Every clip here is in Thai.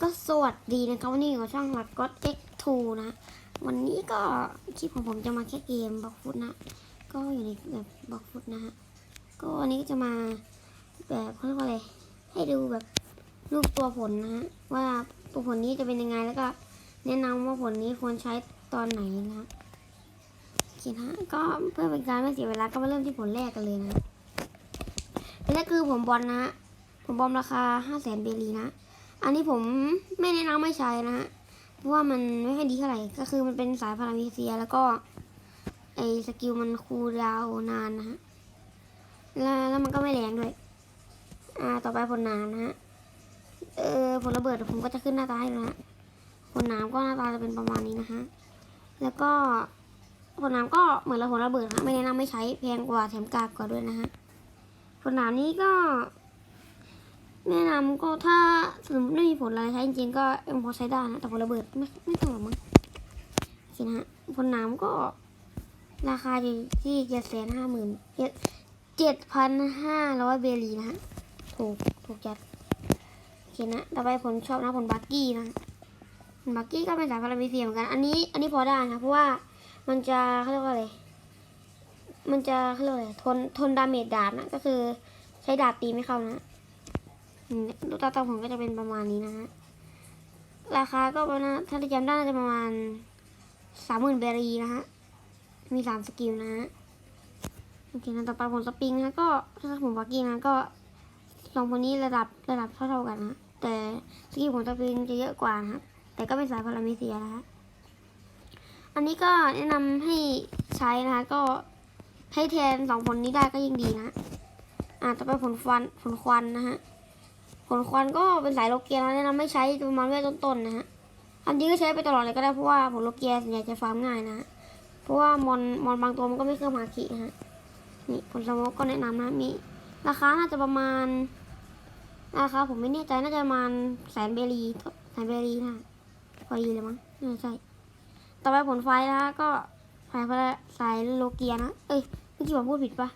ก็สวัสดีนะครับวันนี้อยู่กับช่องหลักก็ X2 นะวันนี้ก็คลิปของผมจะมาแค่เกมบล็อกฟุตนะ ก็อยู่ในแบบบล็อกฟุตนะฮะก็วันนี้ก็จะมาแบบเขาเรียกว่าอะไรให้ดูแบบรูปตัวผลนะฮะว่าตัวผลนี้จะเป็นยังไงแล้วก็ แนะนำว่าผลนี้ควรใช้ตอนไหนนะโอเคนะฮะก็เพื่อเป็นการไม่เสียเวลาก็มาเริ่มที่ผลแรกกันเลยนะนแรกคือผมบอลนะฮะผมบอลราคา5 0 0 0 0 0เบลีนะ อันนี้ผมไม่แนะนำไม่ใช้นะฮะ เพราะว่ามันไม่ค่อยดีเท่าไหร่ ก็คือมันเป็นสายพารามิเซีย แล้วก็ไอสกิลมันคูลดาวนานนะฮะ แล้วแล้วมันก็ไม่แรงด้วย อ่า ต่อไปผลน้ำนะฮะ เออผลระเบิดผมก็จะขึ้นหน้าตาให้ดูนะฮะ ผลน้ำก็หน้าตาจะเป็นประมาณนี้นะฮะ แล้วก็ผลน้ำก็เหมือนเราผลระเบิดนะไม่แนะนำไม่ใช้แพงกว่าแถมกากกว่าด้วยนะฮะผลน้ำนี้ก็ แนะนำก็ถ้าสมมติไม่มีผลอะไรใช้จริงๆก็ยังพอใช้ได้นะ แต่ผลระเบิดไม่ไม่ต้องหรอกมั้งโอเคนะฮะผลน้ำก็ราคาอยู่ที่เจ็ดแสนห้าหมื่นเจ็ดพันห้าร้อยเบลีนะฮะ ถูก ถูกจัดโอเคนะ ต่อไปผลชอบนะผลบักกี้นะผลบักกี้ก็เป็นสายพารามิเซียเหมือนกัน อันนี้ อันนี้พอได้นะ เพราะว่ามันจะเขาเรียกว่าอะไร มันจะเขาเรียกว่าอะไร ทน ทนดาเมจดาบนะ ก็คือใช้ดาบตีไม่เข้านะ อืมลูตาตาผมก็จะเป็นประมาณนี้นะฮะ ราคาก็ประมาณถ้าจำได้น่าจะประมาณสามหมื่นเบรีนะฮะ มีสามสกิลนะฮะ โอเคนะต่อไปผลสปริงนะก็ถ้าผมวากี้นะก็สองคนนี้ระดับระดับเท่าๆกันนะ แต่สกิลของสปริงจะเยอะกว่านะฮะแต่ก็เป็นสายพารามิเซียนะฮะ อันนี้ก็แนะนำให้ใช้นะคะก็ให้แทนสองผลนี้ได้ก็ยิ่งดีนะ อ่าต่อไปผลควันผลควันนะฮะ ผลควันก็เป็นสายโลเกียนะแนะนำไม่ใช้ประมาณเวทต้นๆนะฮะอันนี้ก็ใช้ไปตลอดเลยก็ได้เพราะว่าผลโลเกียส่วนใหญ่จะฟาร์มง่ายนะเพราะว่ามอนมอนบางตัวมันก็ไม่เครื่องมาคินะฮะนี่ผลสมกก็แนะนำนะมีราคาน่าจะประมาณราคาผมไม่แน่ใจน่าจะประมาณแสนเบรีแสนเบรีนะพอดีเลยมั้งน่ใช่ต่อไปผลไฟนะก็สายพละสายโลเกียนะเอ้ยเมื่อกี้ผมพูดผิดปะ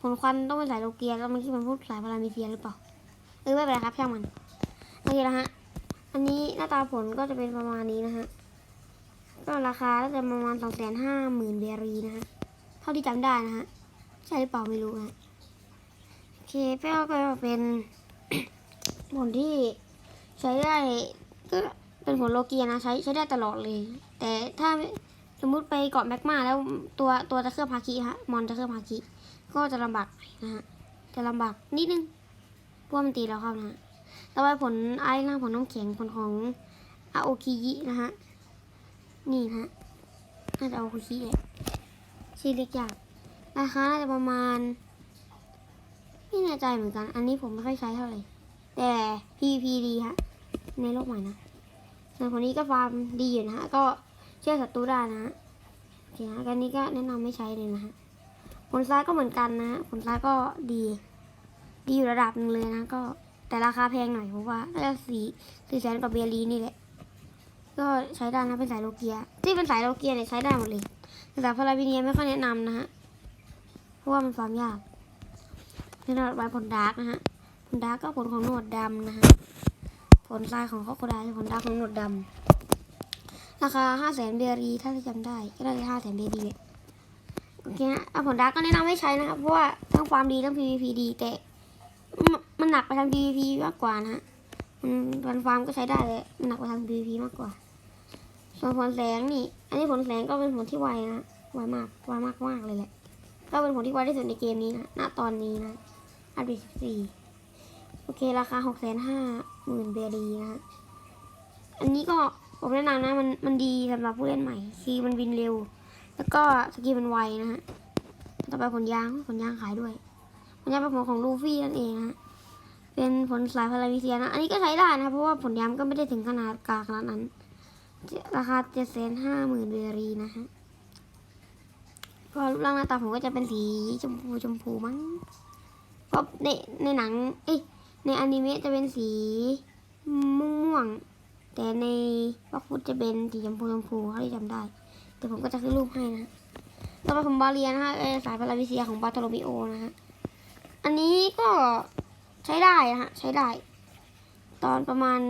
ผลควันต้องเป็นสายโลเกียแล้วเมื่อกี้ผมพูดสายพารามิเซียหรือเปล่า เออไม่เป็นไรครับช่างมันโอเคนะฮะ อันนี้หน้าตาผลก็จะเป็นประมาณนี้นะฮะ ก็ราคาก็จะประมาณสองแสนห้าหมื่นเบรีนะฮะ เท่าที่จำได้นะฮะ ใช่หรือเปล่าไม่รู้ฮะ โอเคเป้ก็เป็นผลที่ใช้ได้ก็เป็นผลโลเกียนะใช้ใช้ได้ตลอดเลย แต่ถ้าสมมุติไปเกาะแมกมาแล้วตัวตัวจะเคลือบฮาคิฮะมอนจะเคลือบฮาคิก็จะลำบากนะฮะจะลำบากนิดนึง วกมันตีเราเข้านะต่อไปผลไอ้นะผลน้ำแข็งผลของอาโอคิยินะฮะ นี่นะฮะน่าจะอาโอคิแหละชื่อเล็กยากราคาน่าจะประมาณ ไม่แน่ใจเหมือนกัน อันนี้ผมไม่ค่อยใช้เท่าไหร่ แต่ PVP ดีฮะ ในโลกใหม่นะส่วนคนนี้ก็ฟาร์มดีอยู่นะฮะ ก็เชื่อศัตรูได้นะฮะโอเคนะกันนี้ก็แนะนำไม่ใช้เลยนะฮะผลซ้ายก็เหมือนกันนะฮะผลซ้ายก็ดี ดีอยู่ระดับหนึ่งเลยนะก็แต่ราคาแพงหน่อยเพราะว่าน่าจะสี่สี่แสนกว่าเบียรีนี่แหละ ก็ใช้ได้นะเป็นสายโลเกีย ที่เป็นสายโลเกียเนี่ยใช้ได้หมดเลยแต่พาราบิเนียไม่ค่อยแนะนำนะฮะเพราะว่ามันฟาร์มยากนี่เราไว้ผลดาร์กนะฮะผลดาร์กก็ผลของหนวดดำนะฮะผลทรายของข้อโคดายผลดาร์กของหนวดดำราคาห้าแสนเบรีถ้าจะจำได้ก็ได้ห้าแสนเบียรีเลยโอเคนะอะผลดาร์กก็แนะนำให้ใช้นะครับเพราะว่าทั้งฟาร์มดีทั้ง PVP ดีแต่ มันหนักไปทาง PVP มากกว่านะฮะมันฟาร์มก็ใช้ได้เลยมันหนักไปทาง PVP มากกว่า ส่วนผลแสงนี่ อันนี้ผลแสงก็เป็นผลที่ไวนะไวมากไวมากมากเลยแหละก็เป็นผลที่ไวที่สุดในเกมนี้นะณตอนนี้นะอัปเดต14โอเค ราคา6 5 0 0 0 0เบรีนะฮะอันนี้ก็ผมแนะนำนะ มันมันดีสำหรับผู้เล่นใหม่ คือมันบินเร็ว แล้วก็สกิลมันไวนะฮะ ต่อไปผลยางผลยางขายด้วย ผลยางเป็นผลของลูฟี่นั่นเองนะฮะเป็นผลสายพารามิเซียนะ อันนี้ก็ใช้ได้นะ เพราะว่าผลยางก็ไม่ได้ถึงขนาดกากขนาดนั้น ราคาเจ็ดแสนห้าหมื่นเบรีนะฮะก็รูปร่างหน้าตาผมก็จะเป็นสีชมพูชมพูมั้ง เพราะในในหนัง เอ้ย ในอนิเมะจะเป็นสีม่วงวงแต่ในวักฟุตจะเป็นสีชมพูชมพูเขาที่จำได้ แต่ผมก็จะขึ้นรูปให้นะต่อไปผมบาเรียนะฮะสายพารามิเซียของบาโทโลมิโอนะฮะ อันนี้ก็ใช้ได้นะฮะใช้ได้ ตอนประมาณ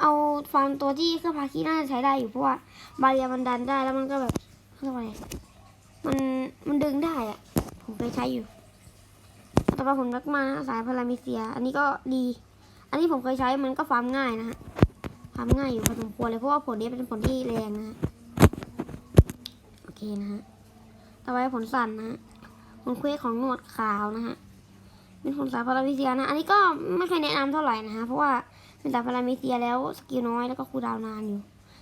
เอาฟาร์มตัวที่เครื่องพาคีน่าจะใช้ได้อยู่เพราะว่าบาเรียมันดันได้แล้วมันก็แบบเรียกว่าไรมันมันดึงได้อะผมเคยใช้อยู่แต่อไปผมรักมานะสายพารามิเซีย อันนี้ก็ดี อันนี้ผมเคยใช้มันก็ฟาร์มง่ายนะฮะฟาร์มง่ายอยู่พอสมควรเลยเพราะว่าผลนี้เป็นผลที่แรงนะฮะโอเคนะฮะต่อไปผลสั่นนะฮะ ผลเควสของหนวดขาวนะฮะเป็นผลสายพารามิเซียนะ อันนี้ก็ไม่เคยแนะนำเท่าไหร่นะฮะ เพราะว่าเป็นสายพารามิเซียแล้วสกิลน้อยแล้วก็คูลดาวนานอยู่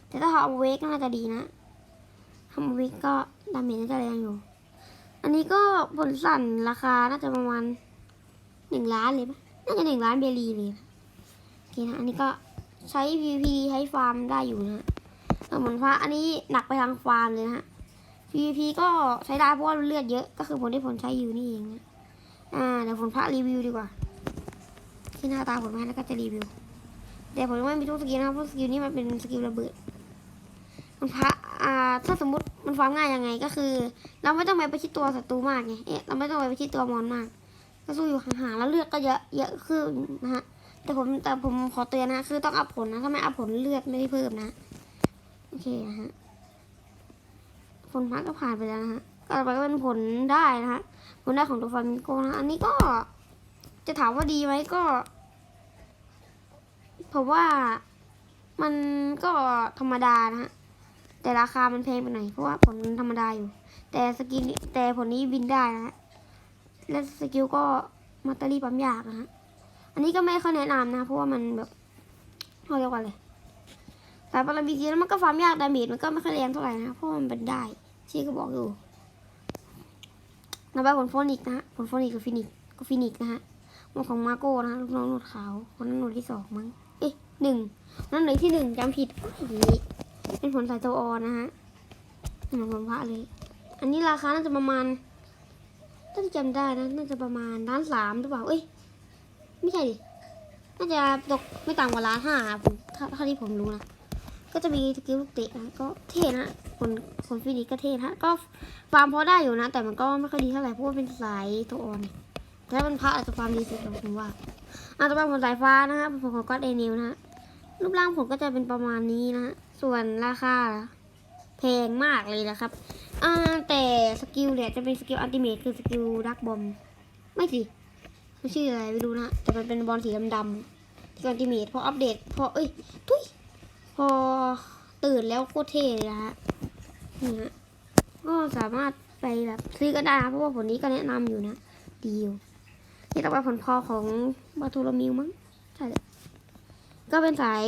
แต่ถ้าเอาเวกน่าจะดีนะทำเวกก็ดาเมจน่าจะแรงอยู่ อันนี้ก็ผลสั่นราคาน่าจะประมาณหนึ่งล้านเลยปะน่าจะหนึ่งล้านเบลีเลยโอเคนะ อันนี้ก็ใช้ PVP ใช้ฟาร์มได้อยู่นะเออเหมือนว่าอันนี้หนักไปทางฟาร์มเลยนะฮะ PVP ก็ใช้ได้เพราะว่าเลือดเยอะ ก็คือผลที่ผลใช้อยู่นี่เองอ่าเดี๋ยวผลพระรีวิวดีกว่าที่หน้าตาผลมาแล้วก็จะรีวิวแต่ผมไม่มีทุกสกิลนะครับเพราะสกิลนี้มันเป็นสกิลระเบิดมันพระอ่าถ้าสมมติมันฟาร์มง่ายยังไงก็คือ เราไม่ต้องไปประชิดตัวศัตรูมากไงเอ๊ะเราไม่ต้องไปประชิดตัวมอนมาก ก็สู้อยู่ห่างๆแล้วเลือดก็เยอะเยอะขึ้นนะฮะแต่ผมแต่ผมขอเตือนนะคือต้องอัพผลนะถ้าไม่อัพผลเลือดไม่ได้เพิ่มนะโอเคนะฮะ ผลพักก็ผ่านไปแล้วนะฮะก็ต่อไปก็เป็นผลได้นะฮะผลได้ของตัวฟามิโกนะอันนี้ก็จะถามว่าดีไหมก็ผมว่ามันก็ธรรมดานะฮะแต่ราคามันแพงไปหน่อยเพราะว่าผลมันธรรมดาอยู่ แต่สกิลนี้แต่ผลนี้บินได้นะฮะและสกิลก็มัตเตอรี่ปั๊มยากนะฮะอันนี้ก็ไม่ค่อยแนะนำนะเพราะว่ามันแบบเขาเรียกว่าอะไรสายพาราบีจีแล้วมันก็ฟาร์มยากดาเมจมันก็ไม่ค่อยแรงเท่าไหร่นะเพราะมันเป็นได้ ชี่ก็บอกอยู่ต่อไปผลโฟนิกนะฮะผลโฟนิกกับฟินิกก็ฟินิกนะฮะมันของมาโก้นะฮะลูกน้องหนวดขาวคนนั้นหนวดที่สองมั้งเอ๊ะหนึ่งนั่นหนึ่งที่หนึ่งจำผิดนี่เป็นผลสายตัวออนนะฮะเหมือนผลพระเลย อันนี้ราคาน่าจะประมาณถ้าจำได้นะน่าจะประมาณล้านสามหรือเปล่าเอ้ยไม่ใช่ดิน่าจะตกไม่ต่ำกว่าล้านห้าผมถ้าถ้าที่ผมรู้นะก็จะมีสกิลลูกเตะนะก็เท่นะ ผลผลฟินิกก็เท่นะก็ฟาร์มพอได้อยู่นะ แต่มันก็ไม่ค่อยดีเท่าไหร่เพราะว่าเป็นสายตัวออนเนี่ยแต่ถ้าเป็นพระอาจจะฟาร์มดีสุดผมว่าอะต่อไปผลสายฟ้านะฮะผลของก็อดเอนิวนะฮะรูปร่างผมก็จะเป็นประมาณนี้นะฮะส่วนราคาแพงมากเลยนะครับอ่าแต่สกิลเนี่ยจะเป็นสกิลอัลติเมทคือสกิลดักบอมไม่สิไม่ชื่ออะไรไม่รู้นะแต่มันเป็นบอลสีดำๆอัลติเมทพออัปเดตพอเอ้ยทุยพอ ตื่นแล้วโคตรเท่เลยนะฮะนี่ฮะก็สามารถไปแบบซื้อก็ได้นะเพราะว่าผลนี้ก็แนะนำอยู่นะดีอยู่นี่ต่องไปผลพอของบาทโลมิวมั้งใช่เลยก็เป็นสาย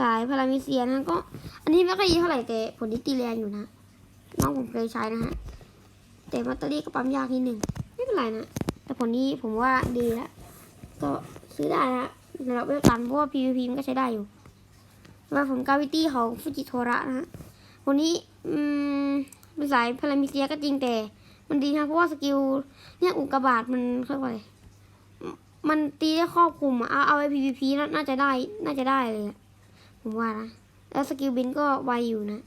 สายพารามิเซียนะก็ อันนี้ไม่ค่อยดีเท่าไหร่แต่ผลที่ตีแรงอยู่นะน้องผมเคยใช้นะฮะแต่แบตเตอรี่ก็ปั๊มยากนิดหนึ่งไม่เป็นไรนะแต่ผลนี้ผมว่าดีแล้วก็ซื้อได้นะสำหรับเวลกันเพราะว่า PVP มันก็ใช้ได้อยู่ แล้วผมกาวิตี้ของฟูจิโทระนะฮะผลนี้อืมเป็นสายพารามิเซียก็จริงแต่ มันดีนะเพราะว่าสกิลเนี่ยอุกกาบาตมันเขาเรียกว่าอะไรมันตีได้ครอบคลุมอะเอาเอาไอ PVP น่าน่าจะได้ น่าจะได้เลยผมว่านะ แล้วสกิลบินก็ไวอยู่นะ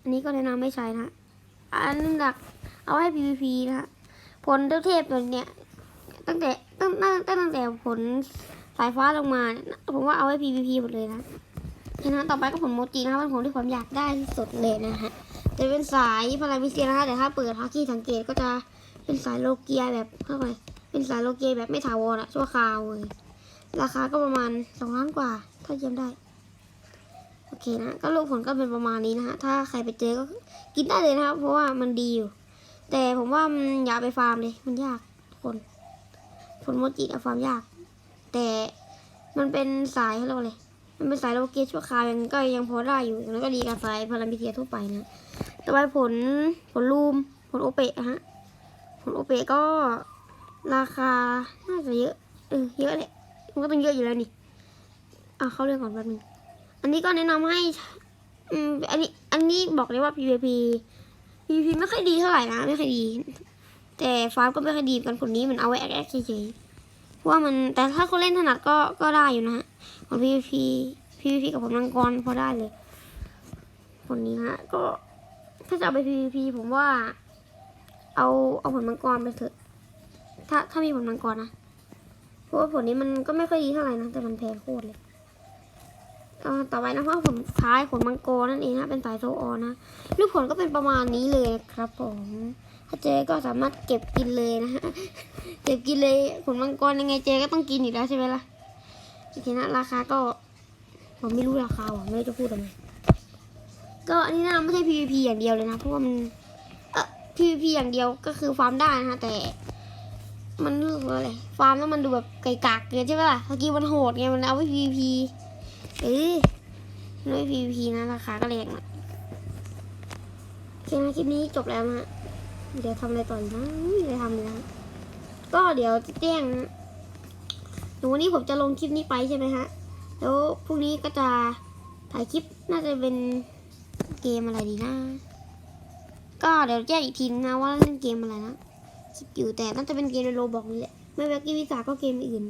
อันนี้ก็แนะนำไม่ใช้นะ อันหลักเอาให้ PVP นะฮะผลเทพตัวเนี้ยตั้งแต่ตั้งตั้งตั้งแต่ผลายฟ้าลงมาเนี่ยผมว่าเอาให้ PVP หมดเลยนะฉะนั้นต่อไปก็ผลโมจินะครับเป็นผลที่ผมอยากได้ที่สุดเลยนะฮะจะเป็นสายพารามิเซียนะคะแต่ถ้าเปิดฮากี้สังเกตก็จะเป็นสายโลเกียแบบเข้าไปเป็นสายโลเกียแบบไม่ถาวรอะชั่วคราวเลยราคาก็ประมาณสองล้านกว่าถ้าจำได้โอเคนะก็ลูกผลก็เป็นประมาณนี้นะฮะถ้าใครไปเจอก็กินได้เลยนะครับเพราะว่ามันดีอยู่ แต่ผมว่ามันอย่าไปฟาร์มเลยมันยากทุกคนผลโมจิอะฟาร์มยาก แต่มันเป็นสายเขาเรียกว่าอะไรมันเป็นสายโลเกชั่วคราวยังก็ยังพอได้อยู่อย่างนั้นก็ดีกับสายพารามิเซียทั่วไปนะต่อไปผลผลรูมผลโอเปะฮะผลโอเปะก็ราคาน่าจะเยอะเออเยอะแหละมันก็ต้องเยอะอยู่แล้วนี่อะเข้าเรื่องก่อนแป๊บนึงอันนี้ก็แนะนำให้อืมอันนี้อันนี้บอกเลยว่า PVP PVP ไม่ค่อยดีเท่าไหร่นะไม่ค่อยดี แต่ฟาร์มก็ไม่ค่อยดีกันผลนี้มันเอาไว้แอคแอคเฉยๆ เพราะว่ามันแต่ถ้าคนเล่นถนัดก็ก็ได้อยู่นะฮะของ PVP PVP กับผลมังกรพอได้เลยผลนี้ฮะ ก็ถ้าจะเอาไป PVP ผมว่า เอาเอาผลมังกรไปเถอะ ถ้าถ้ามีผลมังกรนะเพราะว่าผลนี้มันก็ไม่ค่อยดีเท่าไหร่นะแต่มันแพงโคตรเลยเอ่อต่อไปนะว่าะผลท้ายขนมังกรนั่นเองนะเป็นสายโซออนนะรูปผลก็เป็นประมาณนี้เลยครับผม ถ้าเจก็สามารถเก็บกินเลยนะฮะ เก็บกินเลยขนมังกรยังไงเจก็ต้องกินอยู่แล้วใช่ไหมล่ะโอเคนะราคาก็ ผมไม่รู้ราคาว่ะไม่รู้จะพูดทำไมก็อันนี้นะไม่ใช่ PVP อย่างเดียวเลยนะ เพราะว่ามันเออ PVP อย่างเดียวก็คือฟาร์มได้นะฮะ แต่ มันรู้สึกว่าอะไรฟาร์มแล้วมันดูแบบไก่กากเกินใช่ไหมล่ะสกิลมันโหดไงมันเอาไว้ PVP เอ้ยมันเอาไว้ PVP นะราคาก็แรงหน่อยโอเคนะคลิปนี้จบแล้วนะฮะ เดี๋ยวทำอะไรต่อนะไม่มีอะไรทำเลยนะก็เดี๋ยวจะแจ้งนะเดี๋ยววันนี้ผมจะลงคลิปนี้ไปใช่ไหมฮะ แล้วพรุ่งนี้ก็จะถ่ายคลิปน่าจะเป็นเกมอะไรดีนะ ก็เดี๋ยวแจ้งอีกทีนะว่าเล่นเกมอะไรนะคิดอยู่แต่น่าจะเป็นเกมในโรบอกนี่แหละ ไม่แบกกี้วิสาก็เกมอื่น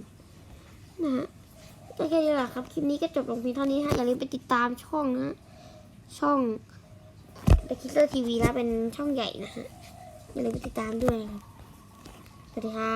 นะฮะก็แค่นี้แหละครับ คลิปนี้ก็จบลงเพียงเท่านี้ฮะ อย่าลืมไปติดตามช่องนะช่อง The Killer TV นะเป็นช่องใหญ่นะฮะ อย่าลืมติดตามด้วยนะครับสวัสดีครับ